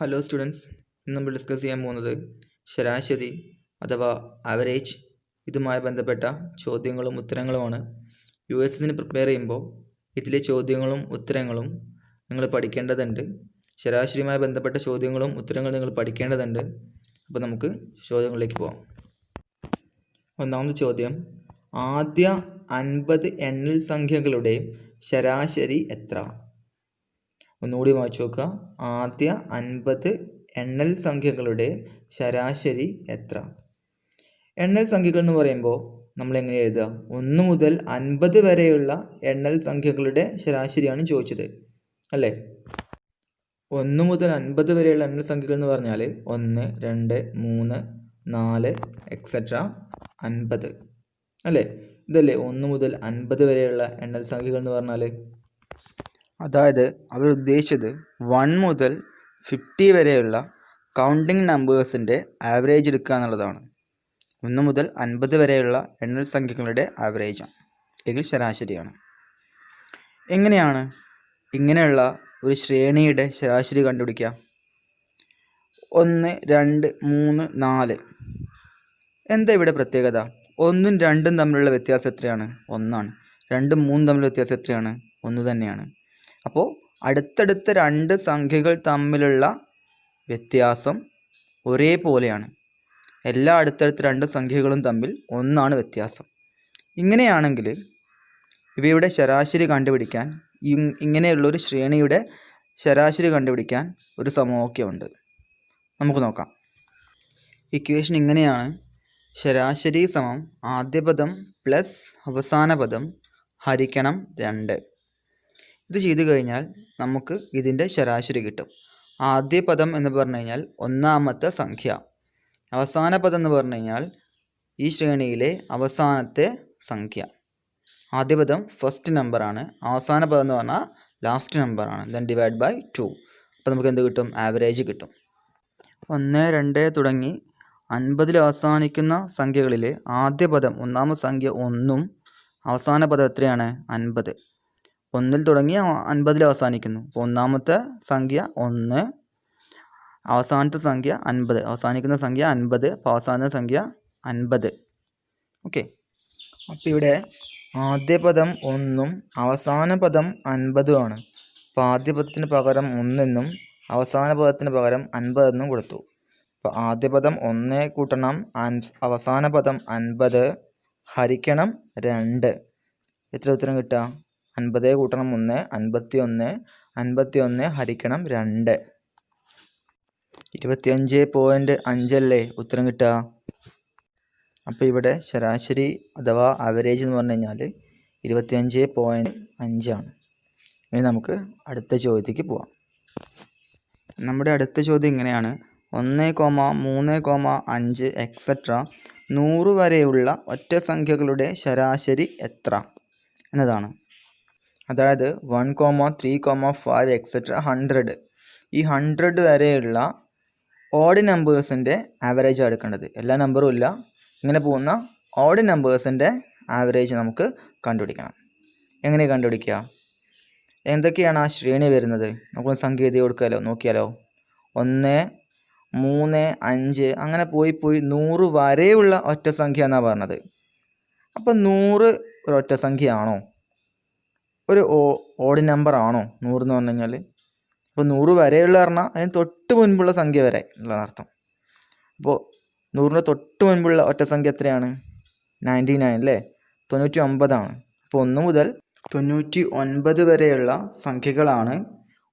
Hello students ഇന്ന് നമ്മൾ discuss ചെയ്യാൻ പോകുന്നത് ശരാശരി അഥവാ ആവറേജ് ഇതുമായി ബന്ധപ്പെട്ട ചോദ്യങ്ങളും ഉത്തരങ്ങളുമാണ്. യു എസ് എസിന് പ്രിപ്പയർ ചെയ്യുമ്പോൾ ഇതിലെ ചോദ്യങ്ങളും ഉത്തരങ്ങളും നിങ്ങൾ പഠിക്കേണ്ടതുണ്ട്. ശരാശരിയുമായി ബന്ധപ്പെട്ട ചോദ്യങ്ങളും ഉത്തരങ്ങളും നിങ്ങൾ പഠിക്കേണ്ടതുണ്ട്. അപ്പോൾ നമുക്ക് ചോദ്യങ്ങളിലേക്ക് പോകാം ഒന്നാമത്തെ ചോദ്യം ആദ്യ അൻപത് എണ്ണൽ സംഖ്യകളുടെ ശരാശരി എത്ര? ഒന്നുകൂടി വായിച്ചു നോക്കുക. ആദ്യ അൻപത് എണ്ണൽ സംഖ്യകളുടെ ശരാശരി എത്ര? എണ്ണൽ സംഖ്യകൾ എന്ന് പറയുമ്പോൾ നമ്മൾ എങ്ങനെ എഴുതുക? ഒന്ന് മുതൽ അൻപത് വരെയുള്ള എണ്ണൽ സംഖ്യകളുടെ ശരാശരിയാണ് ചോദിച്ചത്. അല്ലേ? ഒന്ന് മുതൽ അൻപത് വരെയുള്ള എണ്ണൽ സംഖ്യകൾ എന്ന് പറഞ്ഞാൽ ഒന്ന് രണ്ട് മൂന്ന് നാല് എക്സെട്ര അൻപത്. അല്ലേ? ഇതല്ലേ? ഒന്ന് മുതൽ അൻപത് വരെയുള്ള എണ്ണൽ സംഖ്യകൾ എന്ന് പറഞ്ഞാൽ അതായത് അവർ ഉദ്ദേശിച്ചത് വൺ മുതൽ ഫിഫ്റ്റി വരെയുള്ള കൗണ്ടിംഗ് നമ്പേഴ്സിന്റെ ആവറേജ് എടുക്കുക എന്നുള്ളതാണ്. ഒന്ന് മുതൽ അൻപത് വരെയുള്ള എണ്ണൽ സംഖ്യകളുടെ ആവറേജാണ് അല്ലെങ്കിൽ ശരാശരിയാണ്. എങ്ങനെയാണ് ഇങ്ങനെയുള്ള ഒരു ശ്രേണിയുടെ ശരാശരി കണ്ടുപിടിക്കുക? ഒന്ന് രണ്ട് മൂന്ന് നാല്. എന്താ ഇവിടെ പ്രത്യേകത? ഒന്നും രണ്ടും തമ്മിലുള്ള വ്യത്യാസം എത്രയാണ്? ഒന്നാണ്. രണ്ടും മൂന്നും തമ്മിലുള്ള വ്യത്യാസം എത്രയാണ്? ഒന്ന് തന്നെയാണ്. അപ്പോൾ അടുത്തടുത്ത രണ്ട് സംഖ്യകൾ തമ്മിലുള്ള വ്യത്യാസം ഒരേപോലെയാണ്. എല്ലാ അടുത്തടുത്ത രണ്ട് സംഖ്യകളും തമ്മിൽ ഒന്നാണ് വ്യത്യാസം. ഇങ്ങനെയാണെങ്കിൽ ഇവയുടെ ശരാശരി കണ്ടുപിടിക്കാൻ ഇങ്ങനെയുള്ളൊരു ശ്രേണിയുടെ ശരാശരി കണ്ടുപിടിക്കാൻ ഒരു സമവാക്യമുണ്ട്. നമുക്ക് നോക്കാം. ഇക്വേഷൻ ഇങ്ങനെയാണ്. ശരാശരി സമം ആദ്യ പദം പ്ലസ് അവസാന പദം ഹരിക്കണം രണ്ട്. ഇത് ചെയ്തു കഴിഞ്ഞാൽ നമുക്ക് ഇതിന്റെ ശരാശരി കിട്ടും. ആദ്യ പദം എന്ന് പറഞ്ഞു കഴിഞ്ഞാൽ ഒന്നാമത്തെ സംഖ്യ. അവസാന പദം എന്ന് പറഞ്ഞു കഴിഞ്ഞാൽ ഈ ശ്രേണിയിലെ അവസാനത്തെ സംഖ്യ. ആദ്യ പദം ഫസ്റ്റ് നമ്പറാണ് അവസാന പദം എന്ന് പറഞ്ഞാൽ ലാസ്റ്റ് നമ്പറാണ് ദെൻ ഡിവൈഡ് ബൈ ടു അപ്പോൾ നമുക്ക് എന്ത് കിട്ടും? ആവറേജ് കിട്ടും. ഒന്ന് രണ്ട് തുടങ്ങി അൻപതിൽ അവസാനിക്കുന്ന സംഖ്യകളിലെ ആദ്യ പദം ഒന്നാമത്തെ സംഖ്യ ഒന്നും അവസാന പദം എത്രയാണ്? അൻപത്. ഒന്നിൽ തുടങ്ങി അൻപതിൽ അവസാനിക്കുന്നു. അപ്പോൾ ഒന്നാമത്തെ സംഖ്യ ഒന്ന് അവസാനത്തെ സംഖ്യ അൻപത് അവസാനിക്കുന്ന സംഖ്യ അൻപത് അപ്പോൾ അവസാന സംഖ്യ അൻപത്. ഓക്കെ. അപ്പോൾ ഇവിടെ ആദ്യ പദം ഒന്നും അവസാന പദം അൻപതുമാണ് അപ്പോൾ ആദ്യ പദത്തിന് പകരം ഒന്നെന്നും അവസാന പദത്തിന് പകരം അൻപതെന്നും കൊടുത്തു. അപ്പോൾ ആദ്യ പദം ഒന്ന് കൂട്ടണം അവസാന പദം അൻപത് ഹരിക്കണം രണ്ട്. എത്ര ഉത്തരം കിട്ടുക? അൻപത് കൂട്ടണം ഒന്ന് അൻപത്തി ഒന്ന് അൻപത്തി ഒന്ന് ഹരിക്കണം രണ്ട്. ഇരുപത്തിയഞ്ച് പോയിന്റ് അഞ്ചല്ലേ ഉത്തരം കിട്ടുക. അപ്പോൾ ഇവിടെ ശരാശരി അഥവാ ആവറേജ് എന്ന് പറഞ്ഞു കഴിഞ്ഞാൽ ഇരുപത്തിയഞ്ച് പോയിന്റ് അഞ്ചാണ് ഇനി നമുക്ക് അടുത്ത ചോദ്യത്തേക്ക് പോവാം. നമ്മുടെ അടുത്ത ചോദ്യം ഇങ്ങനെയാണ്. ഒന്ന് കോമ മൂന്ന് കോമ അഞ്ച് എക്സെട്ര നൂറ് വരെയുള്ള ഒറ്റ സംഖ്യകളുടെ ശരാശരി എത്ര? എന്നതാണ്. അതായത് one comma three comma five etcetera hundred ഈ ഹൺഡ്രഡ് വരെയുള്ള ഓഡ് നമ്പേഴ്സിന്റെ ആവറേജ് എടുക്കേണ്ടത്. എല്ലാ നമ്പറും ഇല്ല. ഇങ്ങനെ പോകുന്ന ഓഡ് നമ്പേഴ്സിന്റെ ആവറേജ് നമുക്ക് കണ്ടുപിടിക്കണം. എങ്ങനെ കണ്ടുപിടിക്കുക? എന്തൊക്കെയാണ് ആ ശ്രേണി വരുന്നത്? നമുക്ക് സംഖ്യ കൊടുക്കാമല്ലോ നോക്കിയാലോ. ഒന്ന് മൂന്ന് അഞ്ച് അങ്ങനെ പോയി പോയി നൂറ് വരെയുള്ള ഒറ്റ സംഖ്യ എന്നാണ് പറഞ്ഞത്. അപ്പം നൂറ് ഒരു ഒറ്റ സംഖ്യ ആണോ? ഒരു ഓ- ഓഡ് നമ്പർ ആണോ? നൂറ് എന്ന് പറഞ്ഞു കഴിഞ്ഞാൽ അപ്പോൾ നൂറ് വരെയുള്ള പറഞ്ഞാൽ അതിന് തൊട്ട് മുൻപുള്ള സംഖ്യ വരെ ഉള്ള അർത്ഥം. അപ്പോൾ നൂറിന്റെ തൊട്ട് മുൻപുള്ള ഒറ്റ സംഖ്യ എത്രയാണ്? നയന്റി നയൻ അല്ലേ? തൊണ്ണൂറ്റി ഒമ്പതാണ് അപ്പോൾ ഒന്ന് മുതൽ തൊണ്ണൂറ്റി ഒൻപത് വരെയുള്ള സംഖ്യകളാണ്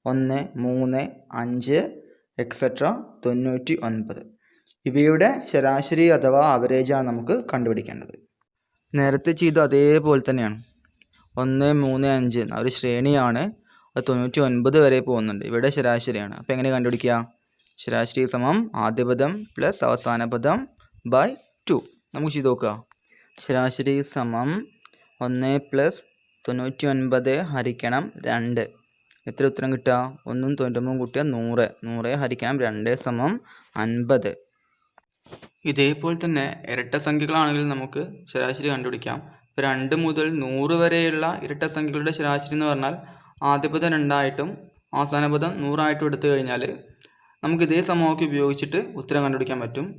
ഒന്ന് മൂന്ന് അഞ്ച് എക്സെട്ര തൊണ്ണൂറ്റി ഒൻപത് ഇവയുടെ ശരാശരി അഥവാ ആവറേജാണ് നമുക്ക് കണ്ടുപിടിക്കേണ്ടത്. നേരത്തെ ചെയ്ത അതേപോലെ തന്നെയാണ്. ഒന്ന് മൂന്ന് അഞ്ച് ആ ഒരു ശ്രേണിയാണ്. അത് തൊണ്ണൂറ്റി ഒൻപത് വരെ പോകുന്നുണ്ട്. ഇവിടെ ശരാശരിയാണ്. അപ്പോൾ എങ്ങനെ കണ്ടുപിടിക്കുക? ശരാശരി സമം ആദ്യ പദം പ്ലസ് അവസാന പദം ബൈ ടു നമുക്ക് ചെയ്ത് നോക്കുക. ശരാശരി സമം ഒന്ന് പ്ലസ് തൊണ്ണൂറ്റി ഒൻപത് ഹരിക്കണം രണ്ട്. എത്ര ഉത്തരം കിട്ടുക? ഒന്നും തൊണ്ണൂറ്റൊമ്പതും കൂട്ടിയാൽ നൂറ്. നൂറ് ഹരിക്കണം രണ്ട് സമം അൻപത്. ഇതേപോലെ തന്നെ ഇരട്ട സംഖ്യകളാണെങ്കിൽ നമുക്ക് ശരാശരി കണ്ടുപിടിക്കാം. ഇപ്പോൾ രണ്ട് മുതൽ നൂറ് വരെയുള്ള ഇരട്ട സംഖ്യകളുടെ ശരാശരി എന്ന് പറഞ്ഞാൽ ആദ്യപദം രണ്ടായിട്ടും അവസാന പദം നൂറായിട്ടും എടുത്തു കഴിഞ്ഞാൽ നമുക്ക് ഇതേ സമവാക്യം ഉപയോഗിച്ചിട്ട് ഉത്തരം കണ്ടുപിടിക്കാൻ പറ്റും.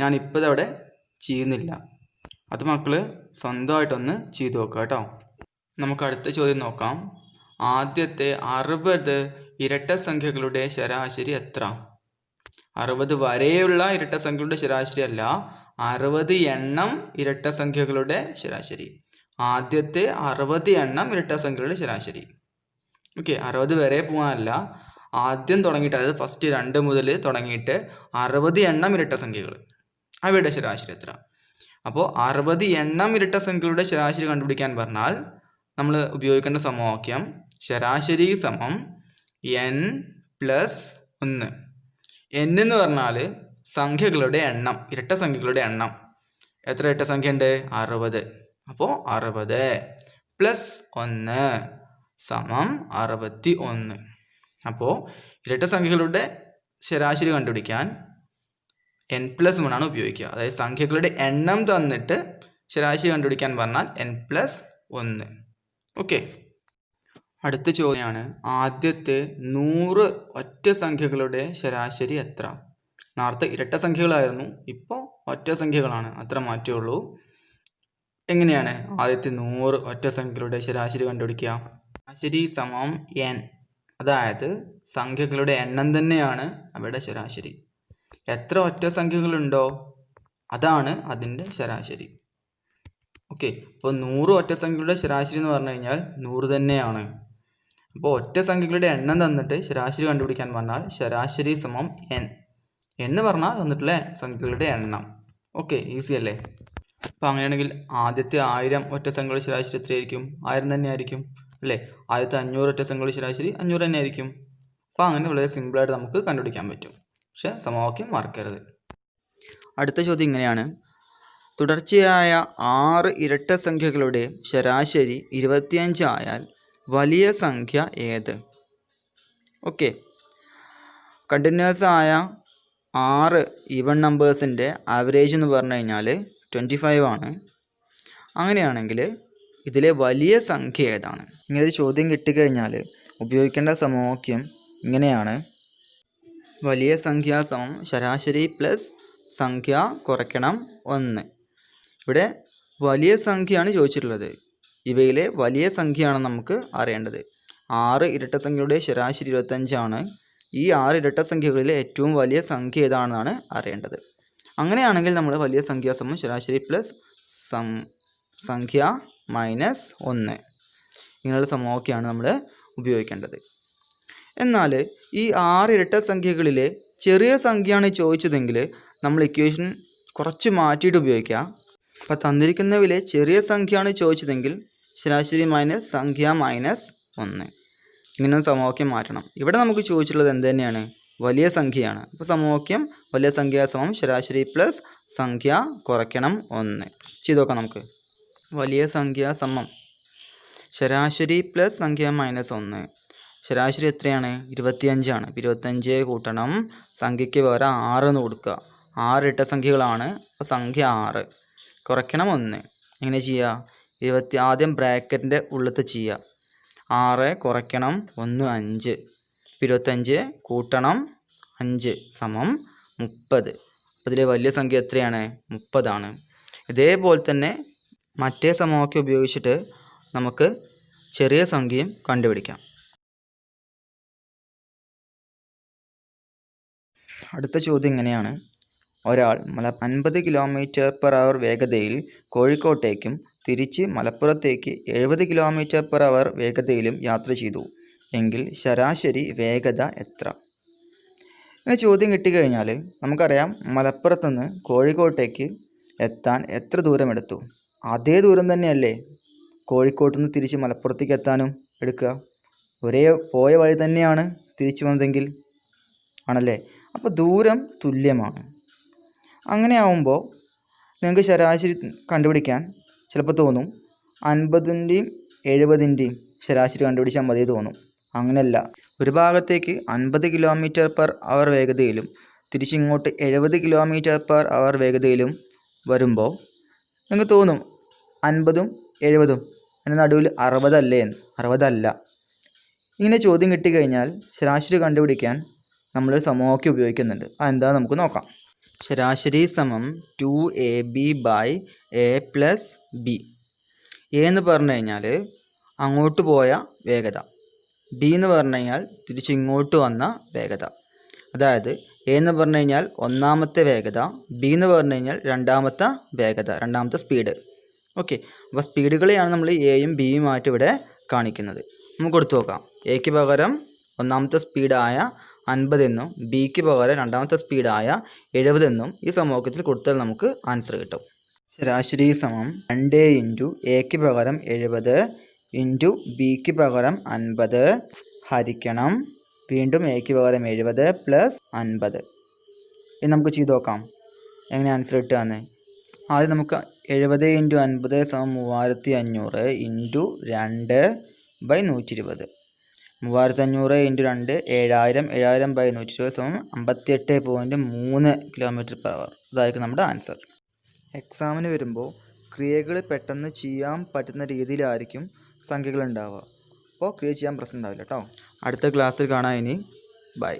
ഞാൻ ഇപ്പോൾ ഇതവിടെ ചെയ്യുന്നില്ല. അത് മക്കൾ സ്വന്തമായിട്ടൊന്ന് ചെയ്തു നോക്കുക കേട്ടോ. നമുക്ക് അടുത്ത ചോദ്യം നോക്കാം. ആദ്യത്തെ അറുപത് ഇരട്ട സംഖ്യകളുടെ ശരാശരി എത്ര? അറുപത് വരെയുള്ള ഇരട്ട സംഖ്യകളുടെ ശരാശരി അല്ല അറുപത് എണ്ണം ഇരട്ട സംഖ്യകളുടെ ശരാശരി. ആദ്യത്തെ അറുപത് എണ്ണം ഇരട്ട സംഖ്യകളുടെ ശരാശരി. ഓക്കെ അറുപത് വരെ പോകാനല്ല. ആദ്യം തുടങ്ങിയിട്ട് അതായത് ഫസ്റ്റ് രണ്ട് മുതൽ തുടങ്ങിയിട്ട് അറുപത് എണ്ണം ഇരട്ട സംഖ്യകൾ. അവയുടെ ശരാശരി എത്ര? അപ്പോൾ അറുപത് എണ്ണം ഇരട്ട സംഖ്യകളുടെ ശരാശരി കണ്ടുപിടിക്കാൻ പറഞ്ഞാൽ നമ്മൾ ഉപയോഗിക്കേണ്ട സമവാക്യം ശരാശരി സമം എൻ പ്ലസ് ഒന്ന്. എൻ എന്ന് പറഞ്ഞാൽ സംഖ്യകളുടെ എണ്ണം ഇരട്ട സംഖ്യകളുടെ എണ്ണം. എത്ര ഇരട്ട സംഖ്യ ഉണ്ട് അറുപത്. അപ്പോൾ അറുപത് പ്ലസ് ഒന്ന് സമം അറുപത്തി ഒന്ന് അപ്പോൾ ഇരട്ട സംഖ്യകളുടെ ശരാശരി കണ്ടുപിടിക്കാൻ എൻ പ്ലസ് വൺ ആണ് ഉപയോഗിക്കുക. അതായത് സംഖ്യകളുടെ എണ്ണം തന്നിട്ട് ശരാശരി കണ്ടുപിടിക്കാൻ പറഞ്ഞാൽ എൻ പ്ലസ് ഒന്ന്. ഓക്കെ അടുത്ത ചോദ്യമാണ് ആദ്യത്തെ നൂറ് ഒറ്റ സംഖ്യകളുടെ ശരാശരി എത്ര? നേരത്തെ ഇരട്ട സംഖ്യകളായിരുന്നു. ഇപ്പോൾ ഒറ്റ സംഖ്യകളാണ്. അത്ര മാറ്റേ ഉള്ളൂ. എങ്ങനെയാണ് ആദ്യത്തെ നൂറ് ഒറ്റ സംഖ്യകളുടെ ശരാശരി കണ്ടുപിടിക്കുക? ശരാശരി സമം എൻ അതായത് സംഖ്യകളുടെ എണ്ണം തന്നെയാണ് അവരുടെ ശരാശരി. എത്ര ഒറ്റ സംഖ്യകളുണ്ടോ അതാണ് അതിന്റെ ശരാശരി. ഓക്കെ അപ്പോൾ നൂറ് ഒറ്റ സംഖ്യകളുടെ ശരാശരി എന്ന് പറഞ്ഞു കഴിഞ്ഞാൽ നൂറ് തന്നെയാണ്. അപ്പോൾ ഒറ്റ സംഖ്യകളുടെ എണ്ണം തന്നിട്ട് ശരാശരി കണ്ടുപിടിക്കാൻ പറഞ്ഞാൽ ശരാശരി സമം എൻ എന്ന് പറഞ്ഞാൽ തന്നിട്ടുള്ള സംഖ്യകളുടെ എണ്ണം. ഓക്കെ ഈസി അല്ലേ? അപ്പോൾ അങ്ങനെയാണെങ്കിൽ ആദ്യത്തെ ആയിരം ഒറ്റ സംഖ്യകളുടെ ശരാശരി എത്രയായിരിക്കും? ആയിരം തന്നെ ആയിരിക്കും അല്ലേ? ആദ്യത്തെ അഞ്ഞൂറ് ഒറ്റ സംഖ്യകളുടെ ശരാശരി അഞ്ഞൂറ് തന്നെ ആയിരിക്കും. അപ്പോൾ അങ്ങനെ വളരെ സിമ്പിളായിട്ട് നമുക്ക് കണ്ടുപിടിക്കാൻ പറ്റും. പക്ഷേ സമവാക്യം മറക്കരുത്. അടുത്ത ചോദ്യം ഇങ്ങനെയാണ്. തുടർച്ചയായ ആറ് ഇരട്ട സംഖ്യകളുടെ ശരാശരി ഇരുപത്തിയഞ്ച് ആയാൽ വലിയ സംഖ്യ ഏത്? ഓക്കെ. കണ്ടിന്യൂസ് ആയ ആറ് ഈവൺ നമ്പേഴ്സിന്റെ ആവറേജ് എന്ന് പറഞ്ഞു കഴിഞ്ഞാൽ ട്വന്റി ഫൈവ് ആണ്. അങ്ങനെയാണെങ്കിൽ ഇതിലെ വലിയ സംഖ്യ ഏതാണ്? ഇങ്ങനെ ഒരു ചോദ്യം കിട്ടിക്കഴിഞ്ഞാൽ ഉപയോഗിക്കേണ്ട സമവാക്യം ഇങ്ങനെയാണ്. വലിയ സംഖ്യ സമം ശരാശരി പ്ലസ് സംഖ്യ കുറയ്ക്കണം ഒന്ന്. ഇവിടെ വലിയ സംഖ്യയാണ് ചോദിച്ചിട്ടുള്ളത്. ഇവയിലെ വലിയ സംഖ്യയാണ് നമുക്ക് അറിയേണ്ടത്. ആറ് ഇരട്ട സംഖ്യയുടെ ശരാശരി ഇരുപത്തഞ്ചാണ് ഈ ആറ് ഇരട്ട സംഖ്യകളിലെ ഏറ്റവും വലിയ സംഖ്യ ഏതാണെന്നാണ് അറിയേണ്ടത്. അങ്ങനെയാണെങ്കിൽ നമ്മൾ വലിയ സംഖ്യ സമം ശരാശരി പ്ലസ് സം സംഖ്യ മൈനസ് ഒന്ന്. ഇങ്ങനെയുള്ള സമവാക്യമാണ് നമ്മൾ ഉപയോഗിക്കേണ്ടത്. എന്നാൽ ഈ ആറ് ഇരട്ട സംഖ്യകളിലെ ചെറിയ സംഖ്യയാണ് ചോദിച്ചതെങ്കിൽ നമ്മൾ ഇക്വേഷൻ കുറച്ച് മാറ്റിയിട്ട് ഉപയോഗിക്കുക. അപ്പോൾ തന്നിരിക്കുന്നവയിലെ ചെറിയ സംഖ്യയാണ് ചോദിച്ചതെങ്കിൽ ശരാശരി മൈനസ് സംഖ്യ മൈനസ് ഒന്ന്. ഇങ്ങനെ സമവാക്യം മാറ്റണം. ഇവിടെ നമുക്ക് ചോദിച്ചിട്ടുള്ളത് എന്ത് തന്നെയാണ്? വലിയ സംഖ്യയാണ്. അപ്പോൾ സമവാക്യം വലിയ സംഖ്യ സമം ശരാശരി പ്ലസ് സംഖ്യ കുറയ്ക്കണം ഒന്ന്. ചെയ്ത് നോക്കാം നമുക്ക്. വലിയ സംഖ്യ സമം. ശരാശരി പ്ലസ് സംഖ്യ മൈനസ് ഒന്ന്. ശരാശരി എത്രയാണ്? ഇരുപത്തിയഞ്ചാണ്. അപ്പോൾ ഇരുപത്തഞ്ച് കൂട്ടണം. സംഖ്യയ്ക്ക് പകരം ആറ് എന്ന് കൊടുക്കുക. ആറ് ഇട്ട സംഖ്യകളാണ്. അപ്പോൾ സംഖ്യ ആറ്. കുറയ്ക്കണം ഒന്ന്. എങ്ങനെ ചെയ്യുക? ഇരുപത്തി ആദ്യം ബ്രാക്കറ്റിന്റെ ഉള്ളത്ത് ചെയ്യുക. ആറ് കുറയ്ക്കണം ഒന്ന് അഞ്ച്. ഇരുപത്തഞ്ച് കൂട്ടണം അഞ്ച് സമം മുപ്പത്. അതിലെ വലിയ സംഖ്യ എത്രയാണ്? മുപ്പതാണ്. ഇതേപോലെ തന്നെ മറ്റേ സമവാക്യം ഉപയോഗിച്ചിട്ട് നമുക്ക് ചെറിയ സംഖ്യയും കണ്ടുപിടിക്കാം. അടുത്ത ചോദ്യം ഇങ്ങനെയാണ്. ഒരാൾ അൻപത് കിലോമീറ്റർ പെർ അവർ വേഗതയിൽ കോഴിക്കോട്ടേക്കും തിരിച്ച് മലപ്പുറത്തേക്ക് എഴുപത് കിലോമീറ്റർ പെർ അവർ വേഗതയിലും യാത്ര ചെയ്തു. എങ്കിൽ ശരാശരി വേഗത എത്ര? ഇങ്ങനെ ചോദ്യം കിട്ടിക്കഴിഞ്ഞാൽ നമുക്കറിയാം മലപ്പുറത്തുനിന്ന് കോഴിക്കോട്ടേക്ക് എത്താൻ എത്ര ദൂരമെടുത്തു അതേ ദൂരം തന്നെയല്ലേ കോഴിക്കോട്ട് നിന്ന് തിരിച്ച് മലപ്പുറത്തേക്ക് എത്താനും എടുക്കുക? ഒരേ പോയ വഴി തന്നെയാണ് തിരിച്ചു വന്നതെങ്കിൽ ആണല്ലേ? അപ്പോൾ ദൂരം തുല്യമാണ്. അങ്ങനെ ആവുമ്പോൾ നിങ്ങൾക്ക് ശരാശരി കണ്ടുപിടിക്കാൻ ചിലപ്പോൾ തോന്നും. അൻപതിന്റെയും എഴുപതിന്റെയും ശരാശരി കണ്ടുപിടിച്ചാൽ മതി തോന്നും. അങ്ങനെയല്ല. ഒരു ഭാഗത്തേക്ക് അൻപത് കിലോമീറ്റർ പെർ അവർ വേഗതയിലും തിരിച്ചിങ്ങോട്ട് എഴുപത് കിലോമീറ്റർ പെർ അവർ വേഗതയിലും വരുമ്പോൾ നിങ്ങൾക്ക് തോന്നും അൻപതും എഴുപതും അതിന് നടുവിൽ അറുപതല്ലേ എന്ന്. അറുപതല്ല. ഇങ്ങനെ ചോദ്യം കിട്ടിക്കഴിഞ്ഞാൽ ശരാശരി കണ്ടുപിടിക്കാൻ നമ്മൾ സമവാക്യം ഉപയോഗിക്കുന്നുണ്ട്. അതെന്താ? നമുക്ക് നോക്കാം. ശരാശരി സമം to A B by A plus B A എന്ന് പറഞ്ഞു കഴിഞ്ഞാൽ അങ്ങോട്ട് പോയ വേഗത. ബി എന്ന് പറഞ്ഞു കഴിഞ്ഞാൽ തിരിച്ചിങ്ങോട്ട് വന്ന വേഗത. അതായത് എ എന്ന് പറഞ്ഞു കഴിഞ്ഞാൽ ഒന്നാമത്തെ വേഗത ബി എന്ന് പറഞ്ഞു കഴിഞ്ഞാൽ രണ്ടാമത്തെ വേഗത രണ്ടാമത്തെ സ്പീഡ് ഓക്കെ അപ്പോൾ സ്പീഡുകളെയാണ് നമ്മൾ എയും ബിയും ആയിട്ട് ഇവിടെ കാണിക്കുന്നത്. നമുക്ക് കൊടുത്തു നോക്കാം. എക്ക് പകരം ഒന്നാമത്തെ സ്പീഡായ അൻപതെന്നും ബിക്ക് പകരം രണ്ടാമത്തെ സ്പീഡായ എഴുപതെന്നും ഈ സമവാക്യത്തിൽ കൊടുത്താൽ നമുക്ക് ആൻസർ കിട്ടും. ശരാശരി സമം രണ്ട് ഇന്റു എക്ക് പകരം എഴുപത് ഇന്റു ബിക്ക് പകരം അൻപത് ഹരിക്കണം. വീണ്ടും എക്ക് പകരം എഴുപത് പ്ലസ് അൻപത്. ഇനി നമുക്ക് ചെയ്ത് നോക്കാം. എങ്ങനെ ആൻസർ കിട്ടുകയെന്ന് ആദ്യം നമുക്ക് എഴുപത് ഇന്റു അൻപത് സമം മൂവായിരത്തി അഞ്ഞൂറ് ഇന്റു രണ്ട് ബൈ നൂറ്റി ഇരുപത് മൂവായിരത്തി അഞ്ഞൂറ് ഇന്റു രണ്ട് ഏഴായിരം ഏഴായിരം ബൈ നൂറ്റി ഇരുപത് സമം അമ്പത്തിയെട്ട് പോയിന്റ് മൂന്ന് കിലോമീറ്റർ പെർ അവർ. ഇതായിരിക്കും നമ്മുടെ ആൻസർ. എക്സാമിന് വരുമ്പോൾ ക്രിയകൾ പെട്ടെന്ന് ചെയ്യാൻ പറ്റുന്ന രീതിയിലായിരിക്കും സംഖ്യകൾ ഉണ്ടാവുക അപ്പോൾ ക്രിയ ചെയ്യാൻ പ്രശ്നം ഉണ്ടാവില്ല കേട്ടോ അടുത്ത ക്ലാസ്സിൽ കാണാം ഇനി. ബൈ.